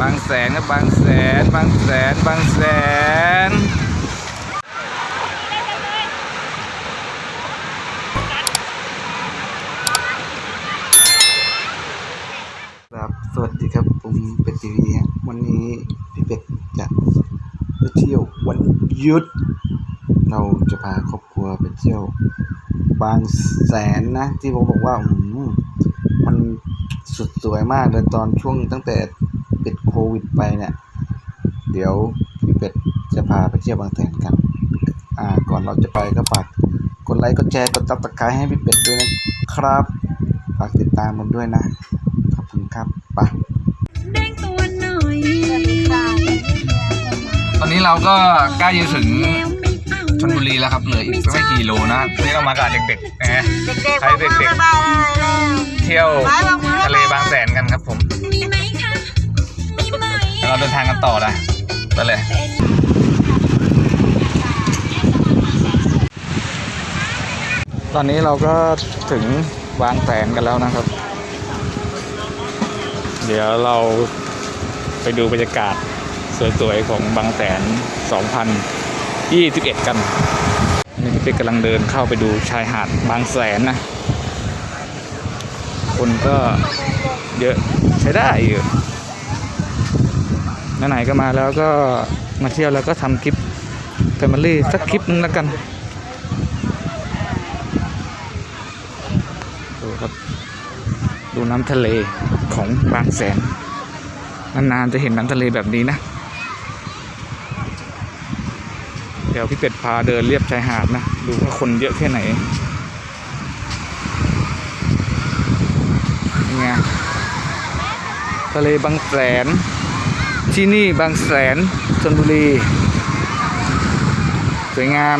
บางแสนครับางแสน บางแสน บางแสน ครับ สวัสดีครับ ผมเป็ดทีวีฮะวันนี้พี่เป็ดจะไปเที่ยววันหยุด เราจะพาครอบครัวไปเที่ยว บางแสนนะ ที่ผมบอกว่าอืมมัน สุดสวยมากเลยตอนช่วงตั้งแต่ปิดโควิดไปเนี่ย เดี๋ยวพี่เป็ดจะพาไปเที่ยวบางแสนกัน อ่า ก่อนเราจะไปก็ฝากกดไลค์ กดแชร์ กดตับตะไคร้ให้พี่เป็ดด้วยนะครับ ฝากติดตามมันด้วยนะ ขอบคุณครับไปแดงตัวหน่อยตอนนี้เราก็ใกล้จะถึงแล้วไม่เอาชลบุรีแล้วครับ เหลืออีกไม่กี่โลนะตอนนี้เรามากับเด็กๆนะฮะเด็กๆให้เด็กๆมาแล้วเที่ยวทะ ครับผม มีไหมคะมีไหมแล้วเราเดินทางกันต่อนะไปเลย ตอนนี้เราก็ถึงบางแสนกันแล้วนะครับ เดี๋ยวเราไปดูบรรยากาศสวยๆของบางแสน 2021 กัน นี่พี่เป๊กกำลังเดินเข้าไปดูชายหาดบางแสนนะ คนก็ เยอะใช้ได้อยู่ไหนๆก็มาแล้วก็มาเที่ยวแล้วก็ทำคลิปแฟมิลี่สักคลิปนึงแล้วกันดูครับดูน้ำทะเลของบางแสนนานๆจะเห็นน้ำทะเลแบบนี้นะ เดี๋ยวพี่เป็ดพาเดินเรียบชายหาดนะ ดูว่าคนเยอะแค่ไหนไง ทะเลบางแสน ที่นี่บางแสนชนบุรี สวยงาม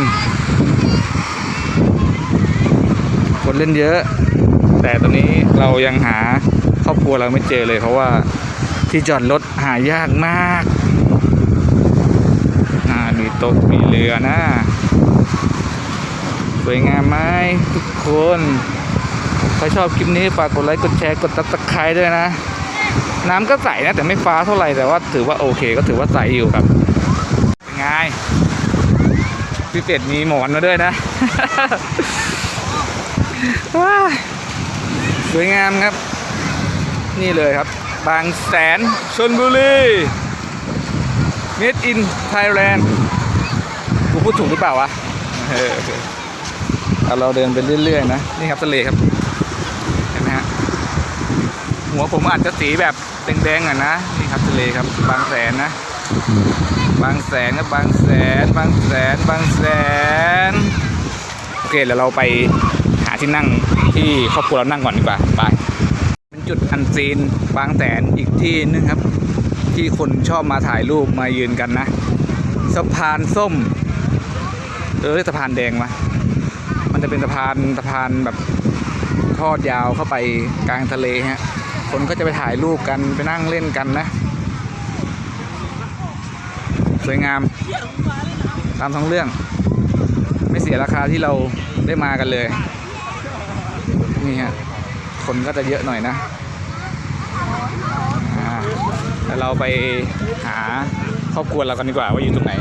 คนเล่นเยอะ แต่ตอนนี้เรายังหาครอบครัวเราไม่เจอเลยเพราะว่าที่จอดรถหายากมากมีโต๊ะมีเรือนะ สวยงามไหมทุกคน ใครชอบคลิปนี้ฝากกดไลค์ กดแชร์ กดตับตะไคร้ด้วยนะ น้ำก็ใสนะแต่ไม่ฟ้าเท่าไหร่แต่ว่าถือว่าโอเคก็ถือว่าใสอยู่ครับเป็นไงพี่เป็ดมีหมอนมาด้วยนะว้าสวยงามครับ นี่เลยครับ บางแสนชนบุรี Made in Thailand กูพูดถูกหรือเปล่าวะเเเราเดินไปเรื่อยๆนะ นี่ครับทะเลครับ หัวผมอาจจะสีแบบแดงๆอะนะนี่ครับทะเลครับบางแสนนะ บางแสนครับบางแสน บางแสนบางแสนโอเคเดี๋ยวเราไปหาที่นั่งที่ครอบครัวเรานั่งก่อนดีกว่าไปเป็นจุดอันซีนบางแสนอีกที่นึงครับ ที่คนชอบมาถ่ายรูปมายืนกันนะสะพานส้ม เออสะพานแดงมะมันจะเป็นสะพานสะพานแบบทอดยาวเข้าไปกลางทะเลฮะ คนก็จะไปถ่ายรูปกันไปนั่งเล่นกันนะ สวยงาม ตามท้องเรื่อง ไม่เสียราคาที่เราได้มากันเลย นี่ฮะ คนก็จะเยอะหน่อยนะอ่าแล้วเราไปหาครอบครัวเรากันดีกว่าว่าอยู่ตรงไหน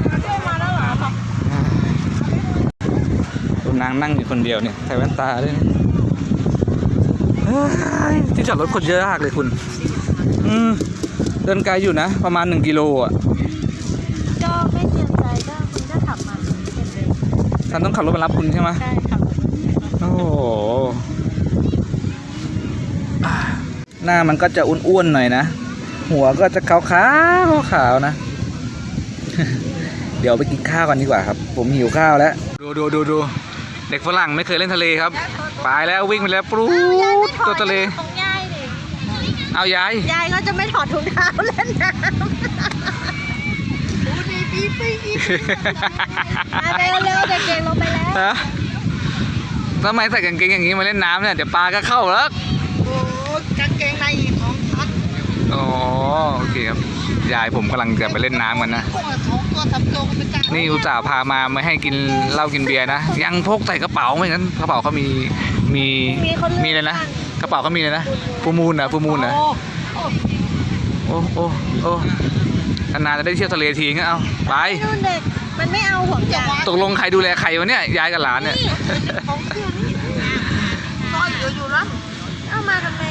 ดูนางนั่งอยู่คนเดียวเนี่ยใส่แว่นตาด้วยนะเฮ้ย ที่จอดรถคนเยอะมากเลยคุณ อืมเดินไกลอยู่นะ ประมาณหนึ่งกิโลอะ ก็ไม่เสียใจก็คุณก็ขับมาเป็นเลยฉันต้องขับรถมารับคุณใช่ไหมใช่ขับโอ้โหอ่าหน้ามันก็จะอ้วนๆหน่อยนะ หัวก็จะขาวๆขาวๆนะ เดี๋ยวไปกินข้าวกันดีกว่าครับ ผมหิวข้าวแล้ว ดูดูดูดูเด็กฝรั่งไม่เคยเล่นทะเลครับ ไปแล้ววิ่งไปแล้วปรู๊ดตัวทะเลตรงย่ายดิเอายาย ยายเขาจะไม่ถอดถุงเท้าเล่นน้ำดูดีปีปีปีเร็วเร็วเด็กๆลงไปแล้วฮะทำไมใส่กางเกงอย่างนี้มาเล่นน้ำเนี่ย เดี๋ยวปลาก็เข้าแล้ว โอ้กางเกงในของทัดอ๋อโอเคครับ ยายผมกำลังจะไปเล่นน้ำกันนะตัวสองตัวสามตัวก็ไปจับนี่อุตส่าห์พามาไม่ให้กินเหล้ากินเบียร์นะ ยังพกใส่กระเป๋าไม่งั้นกระเป๋าเขามีมีมีเลยนะ กระเป๋าเขามีเลยนะฟูมูลนะฟูมูลนะโอ้โโอ้โอ้โอ้นานๆจะได้เที่ยวทะเลทีงั้นเอาไปนู่นเด็กมันไม่เอาห่วงยางตกลงใครดูแลใครวะเนี่ยยายกับหลานเนี่ยของเพื่อนนี่ซ่อนอยู่อยู่แล้วเอามาทำไม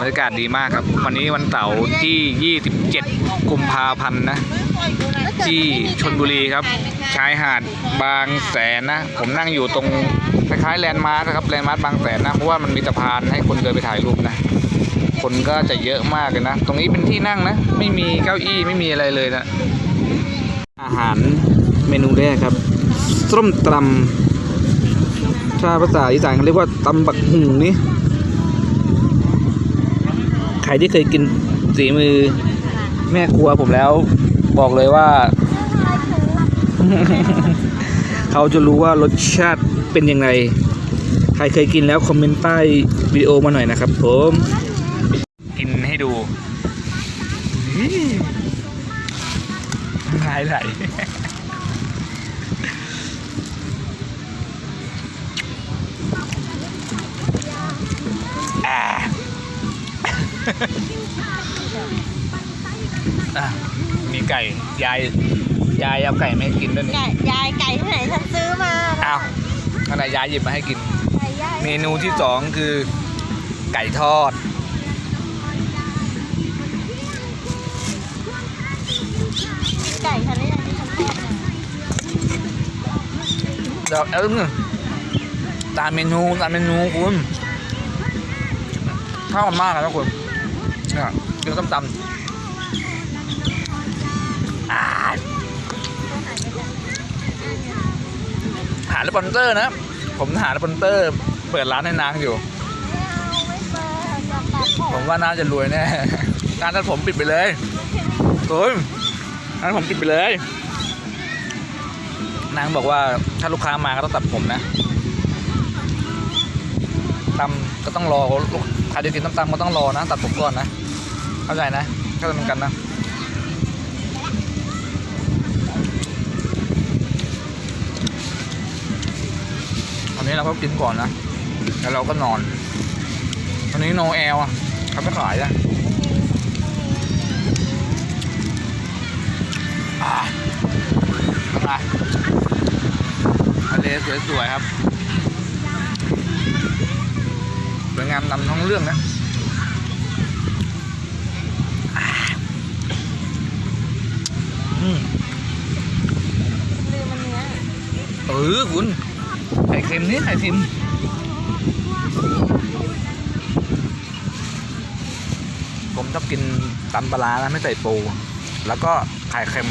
บรรยากาศดีมากครับ วันนี้วันเสาร์ที่ 27 กุมภาพันธ์นะ ที่ชนบุรีครับ ชายหาดบางแสนนะ ผมนั่งอยู่ตรงคล้ายๆแลนด์มาร์คครับแลนด์มาร์คบางแสนนะเพราะว่ามันมีสะพานให้คนเดินไปถ่ายรูปนะ คนก็จะเยอะมากเลยนะ ตรงนี้เป็นที่นั่งนะ ไม่มีเก้าอี้ไม่มีอะไรเลยนะ อาหารเมนูแรกครับส้มตำถ้าภาษาอีสานเขาเรียกว่าตำบักหุ่งนี่ใครที่เคยกินสีมือแม่ครัวผมแล้ว บอกเลยว่า เขาจะรู้ว่ารสชาติเป็นยังไง ใครเคยกินแล้วคอมเมนต์ใต้วิดีโอมาหน่อยนะครับผม กินให้ดูหายไหลอ่า มีไก่ยายยายเอาไก่มาให้กินด้วยนี่ไก่ยายไก่ที่ไหนฉันซื้อมาอ้าวขณะยายหยิบมาให้กิน ไก่ยายเมนูที่สองคือไก่ทอด ไก่ฉันนี่ยังที่ฉันทอดมาเดี๋ยวเออตามเมนูตามเมนูคุณเข้ากันมากเลยนะคุณเนี่ยกินส้มตำ สปอนเซอร์นะ ผมหาสปอนเซอร์ เปิดร้านให้นางอยู่ ผมว่าน่าจะรวยแน่การตัดผมปิดไปเลยคุณร้านผมปิดไปเลย นางบอกว่าถ้าลูกค้ามาก็ต้องตัดผมนะตำก็ต้องรอลูกใครจะกินต้มตำก็ต้องรอนะ ตัดผมก่อนนะ เข้าใจนะ เข้าใจเหมือนกันนะ นนี้เราก็กินก่อนนะ แล้วเราก็นอนอันนี้โนแอลอะเขาไม่ขายอะอ่าทำไงทะเลสวยๆครับสวยงามนำท้องเรื่องนะอ่าอืมลืมมันเนื้อเออคุณ เค็มนี่ไข่เค็มผมชอบกินตำปลาร้านะไม่ใส่ปู แล้วก็ไข่เค็ม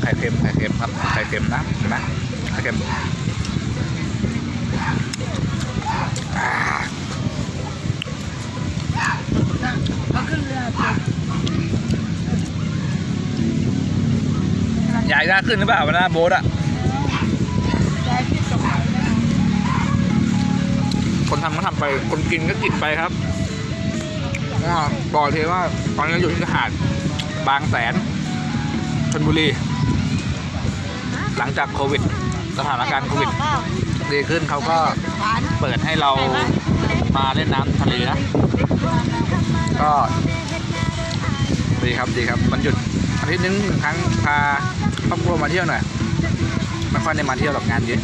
ไข่เค็ม ไข่เค็มครับ ไข่เค็มนะเห็นไหมไข่เค็มอ่า เอาขึ้นเรือ ใหญ่น่าขึ้นหรือเปล่าวันหน้าโบ๊ทอะยายพี่ส่งมาคนทำก็ทำไป คนกินก็กินไปครับบอกเทว่าตอนนี้เราอยู่ที่หาดบางแสนชลบุรี หลังจากโควิด สถานการณ์โควิด ดีขึ้นเขาก็เปิดให้เรามาเล่นน้ำทะเลนะ ก็ดีครับดีครับมันหยุดอาทิตย์นึงหนึ่งครั้งพา ครอบครัวมาเที่ยวหน่อยไม่ค่อยได้มาเที่ยวหรอกงานเยอะ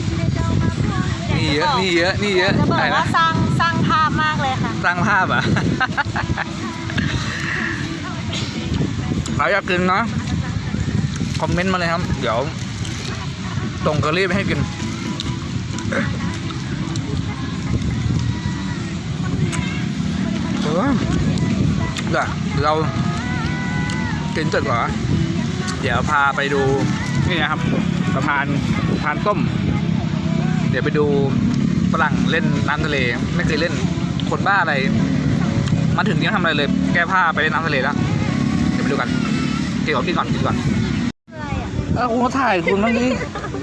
นี่เยอะนี่เยอะนี่เยอะจะบอกอะไรว่านะสร้างสร้างภาพมากเลยค่ะ สร้างภาพอะเราอยากกินเนาะคอมเมนต์มาเลยครับ เดี๋ยวส่งกระรีบให้กินเออเดี๋ยวเรากินเสร็จเหรอ เดี๋ยวพาไปดูนี่นะครับสะพานสะพานต้ม เดี๋ยวไปดูฝรั่งเล่นน้ำทะเล ไม่เคยเล่นคนบ้าอะไร มาถึงยังทำอะไรเลย แก้ผ้าไปเล่นน้ำทะเลแล้วเดี๋ยวไปดูกันกินก่อนกินก่อนกินก่อนอะไรอะเออคุณก็ถ่ายคุณเมื่อกี้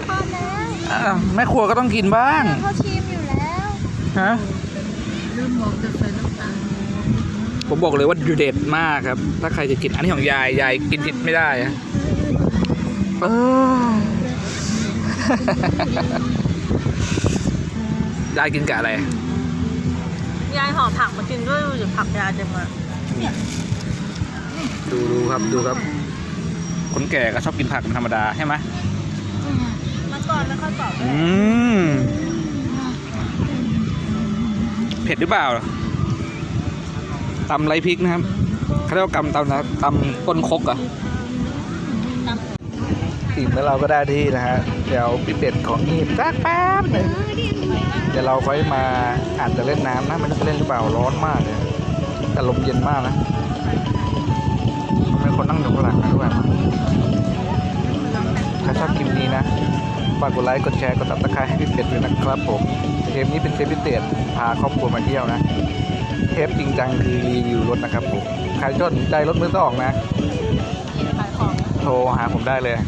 ทอดแล้วเออแม่ครัวก็ต้องกินบ้างเขาชิมอยู่แล้วฮะลืมบอกจะใส่น้ำตาลผมบอกเลยว่าเด็ดมากครับ ถ้าใครจะกินอันนี้ของยายยายกินผิดไม่ได้อะ เออยายกินกับอะไร ยายห่อผักมากินด้วยดูดิผักยาเต็มเลยดูดูครับดูครับ คนแก่ก็ชอบกินผักเป็นธรรมดาใช่ไหมมาก่อนไม่ค่อยตอบอืมเผ็ดหรือเปล่าตำไรพริกนะครับเขาเรียกว่ากำตำนะตำต้นคกเหรอะ อิ่มแล้วเราก็ได้ที่นะฮะ เดี๋ยวพี่เป็ดของงีบสักแป๊บหนึ่งเดี๋ยวเราค่อยมาอาจจะเล่นน้ำนะไมันจะเล่นหรือเปล่าร้อนมากเลยแต่ลมเย็นมากนะเป็นคนนั่งอยู่ข้างหลังนะทุกคนถ้าชอบคลิปนี้นะฝากกดไลค์กดแชร์กดติดตามให้พี่เป็ดด้วยนะครับผมเทปนี้เป็นเทปพิเศษพาครอบครัวมาเที่ยวนะเทปจริงจังคือรีวิวรถนะครับผมใครสนใจรถมือสองนะขายของโทรหาผมได้เลยห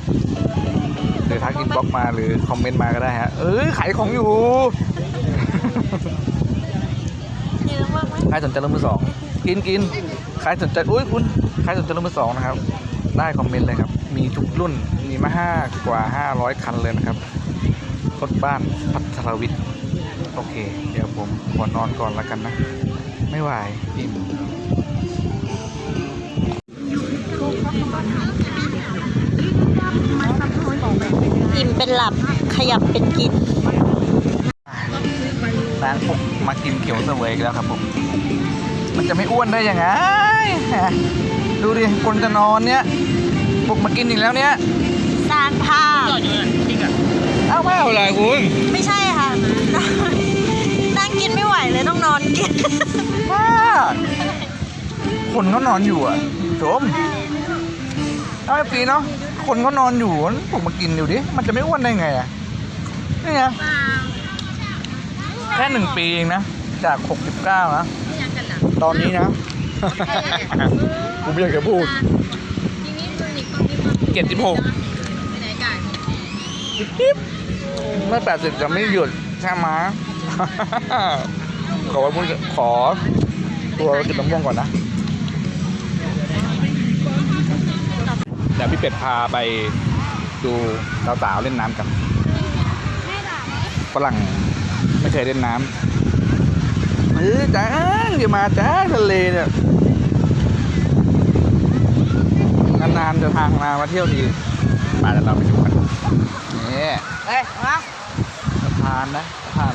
รือทักอินบ็อกมาหรือคอมเมนต์มาก็ได้ฮะ เอ้ยขายของอยู่เยอะมากไหมใครสนใจรถมือสองกินกินใครสนใจอุ้ยคุณใครสนใจรถมือสองนะครับ ได้คอมเมนต์เลยครับ มีทุกรุ่นมีมาห้ากว่า500คันเลยนะครับรถบ้านพัทรวิทย์โอเค เดี๋ยวผมขอนอนก่อนแล้วกันนะ ไม่ไหวอิ่ม อิ่มเป็นหลับขยับเป็นกิน ร้านผมมากินเขียวเสวยอีกแล้วครับผม มันจะไม่อ้วนได้ยังไง ดูดิ คนจะนอนเนี้ยปลุกมากินอีกแล้วเนี้ยสร้างภาพเอ้าไม่เอาอะไรคุณไม่ใช่ค่ะ นั่งกินไม่ไหวเลยต้องนอนกินบ้าคนก็นอนอยู่อะชมเอาไอ้ปีเนาะ คนก็นอนอยู่ปลุกมากินอยู่ดิ มันจะไม่อ้วนได้ไงอะนี่ไงแค่หนึ่งปีเองนะ จากหกสิบเก้านะ ตอนนี้นะกูไม่อยากจะพูดเจ็ดสิบหกปิ๊บเมื่อแปดสิบจะไม่หยุดใช่ไหมขอว่าพูดขอตัวกินน้ำม่วงก่อนนะ เดี๋ยวพี่เป็ดพาไปดูสาวๆเล่นน้ำกันฝรั่งไม่เคยเล่นน้ำเออจ้าอย่ามาจ้าทะเลเนี่ยนานๆจะทางมามาเที่ยวทีมาแต่เราไปดูกันนี่เฮ้ยมาสะพานนะสะพาน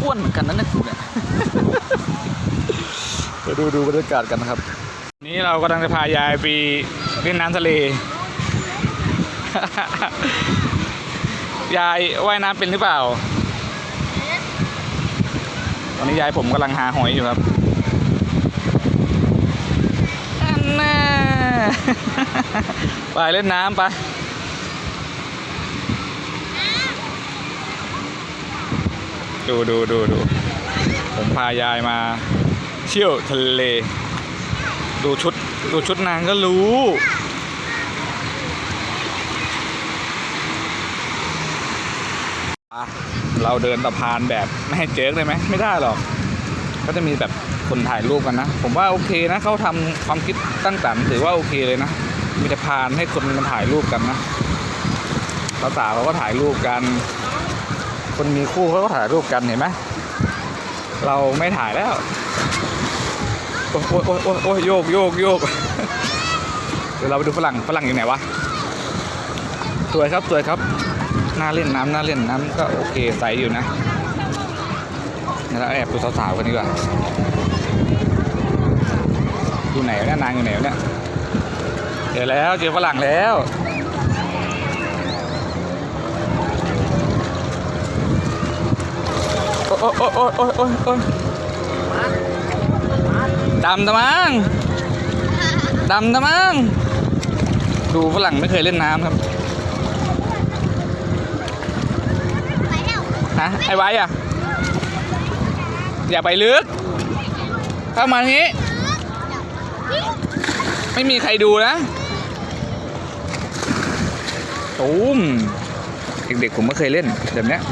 อ้วนเหมือนกันนะเนี่ยกูเนี่ยไปดูดูบรรยากาศกันนะครับ นี่เรากำลังจะพายายไปเล่นน้ำทะเล ยายว่ายน้ำเป็นหรือเปล่า ตอนนี้ยายผมกำลังหาหอยอยู่ครับอันน่าไปเล่นน้ำไปดูดูดูดูผมพายายมาเที่ยวทะเล ดูชุด ดูชุดนางก็รู้เราเดินสะพานแบบไม่ให้เจ๊กเลยไหมไม่ได้หรอก ก็จะมีแบบคนถ่ายรูปกันนะ ผมว่าโอเคนะเขาทำความคิดตั้งแต่ถือว่าโอเคเลยนะ มีสะพานให้คนมาถ่ายรูปกันนะสาวๆเขาก็ถ่ายรูปกัน คนมีคู่เขาก็ถ่ายรูปกันเห็นไหมเราไม่ถ่ายแล้ว โอ้ยโอ้ยโอ้ยโอ้ยโยกโยกโยกเดี๋ยวเราไปดูฝรั่งฝรั่งอยู่ไหนวะสวยครับสวยครับน่าเล่นน้ำน่าเล่นน้ำก็โอเคใสอยู่นะเดี๋ยวแอบดูสาวๆกันดีกว่าอยู่ไหนเนี่ยนางอยู่ไหนเนี่ยเจอแล้วเจอฝรั่งแล้วโอ้โอ้ยโอ้ยโอ้ยโอ้ยโอ้ย ดำตะมังดำตะมังดูฝรั่งไม่เคยเล่นน้ำครับฮะไอ้ไว้อะอย่าไปลึกเข้ามาทางนี้ ไม่มีใครดูนะตูมเด็กๆผมก็เคยเล่นแบบเนี้ย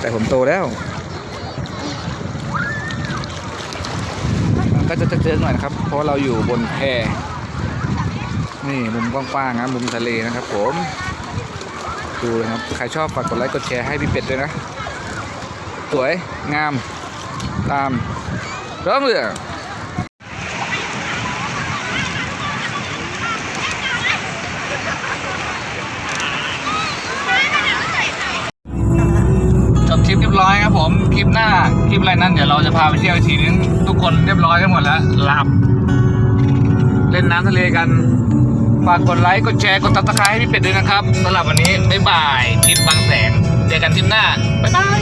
แต่ผมโตแล้ว มัน ก็จะเจอหน่อยนะครับ เพราะเราอยู่บนแพนี่มุมกว้างๆนะมุมทะเลนะครับ ผมดูนะครับใครชอบฝากกดไลค์กดแชร์ให้พี่เป็ดด้วยนะ สวยงามตามร้องเรือง ลิปหน้าคลิปอะไรนั้นเดี๋ยวเราจะพาไปเที่ยวทีนึงทุกคนเรียบร้อยกันหมดแล้วหลับ เล่นน้ำทะเลกันฝากกดไลค์กดแชร์กดตับตะไคร้ให้พี่เป็ดด้วยนะครับสำหรับวันนี้บ๊ายบายทริปบางแสนเจอกันทริปหน้าบ๊ายบาย